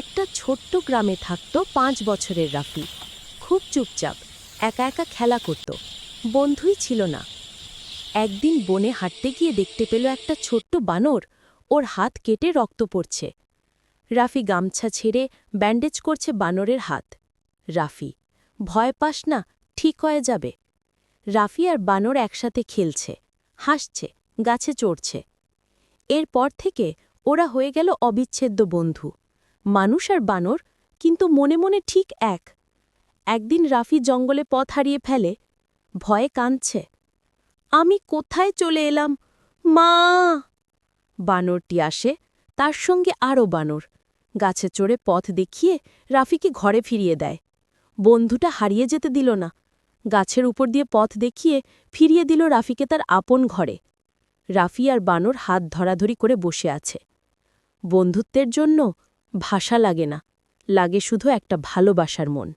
একটা ছোট্ট গ্রামে থাকত পাঁচ বছরের রাফি। খুব চুপচাপ, একা একা খেলা করত। বন্ধুই ছিল না। একদিন বনে হাঁটতে গিয়ে দেখতে পেল একটা ছোট্ট বানর, ওর হাত কেটে রক্ত পড়ছে। রাফি গামছা ছেড়ে ব্যান্ডেজ করছে বানরের হাত। রাফি, ভয় পাস না, ঠিক হয়ে যাবে। রাফি আর বানর একসাথে খেলছে, হাসছে, গাছে চড়ছে। এরপর থেকে ওরা হয়ে গেল অবিচ্ছেদ্য বন্ধু। মানুষ আর বানর, কিন্তু মনে মনে ঠিক এক। একদিন রাফি জঙ্গলে পথ হারিয়ে ফেলে, ভয়ে কাঁদছে। আমি কোথায় চলে এলাম? মা! বানরটি আসে, তার সঙ্গে আরও বানর। গাছে চড়ে পথ দেখিয়ে রাফিকে ঘরে ফিরিয়ে দেয়। বন্ধুটা হারিয়ে যেতে দিল না। গাছের উপর দিয়ে পথ দেখিয়ে ফিরিয়ে দিল রাফিকে তার আপন ঘরে। রাফি আর বানর হাত ধরাধরি করে বসে আছে। বন্ধুত্বের জন্য ভাষা লাগে না লাগে শুধু একটা ভালোবাসার মন।